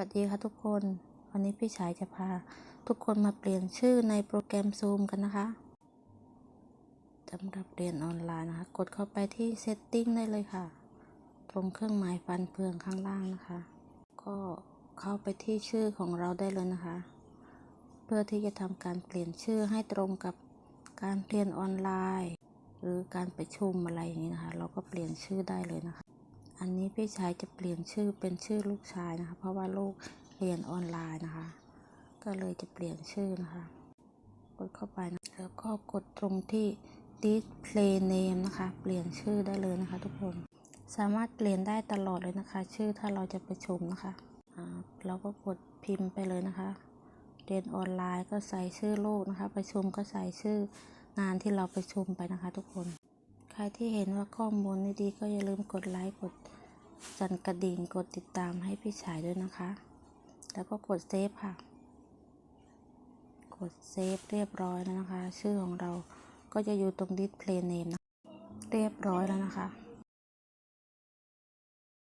วัสดีค่ะทุกคน วันนี้พี่ชายจะพา ทุกคนมาเปลี่ยนชื่อในโปรแกรม Zoom กันนะคะสำหรับเรียนออนไลน์นะคะ กดเข้าไปที่ Setting ได้เลยค่ะ ตรงเครื่องหมายฟันเฟืองข้างล่างนะคะ ก็เข้าไปที่ชื่อของเราได้เลยนะคะ เพื่อที่จะทำการเปลี่ยนชื่อให้ตรงกับการเรียนออนไลน์ หรือการประชุมอะไรอย่างนี้นะคะ เราก็เปลี่ยนชื่อได้เลยนะคะ อันนี้พี่ชายจะเปลี่ยนชื่อเป็นชื่อลูกชายนะคะ เพราะว่าลูกเรียนออนไลน์นะคะ ก็เลยจะเปลี่ยนชื่อนะคะ กดเข้าไปนะแล้วก็กดตรงที่ display name นะคะ เปลี่ยนชื่อได้เลยนะคะ ทุกคน สามารถเปลี่ยนได้ตลอดเลยนะคะ ชื่อถ้าเราจะประชุมนะคะเราก็กดพิมพ์ไปเลยนะคะ เรียนออนไลน์ก็ใส่ชื่อลูกนะคะ ประชุมก็ใส่ชื่องานที่เราประชุมไปนะคะ ทุกคน ครที่เห็นว่าข้อมูลดีๆก็อย่าลืมกดไลค์กดสั่นกระดิ่งกดติดตามให้พี่ชายด้วยนะคะ แล้วก็กดเซฟค่ะ กดเซฟเรียบร้อยแล้วนะคะ ชื่อของเราก็จะอยู่ตรง display name นะเรียบร้อยแล้วนะคะ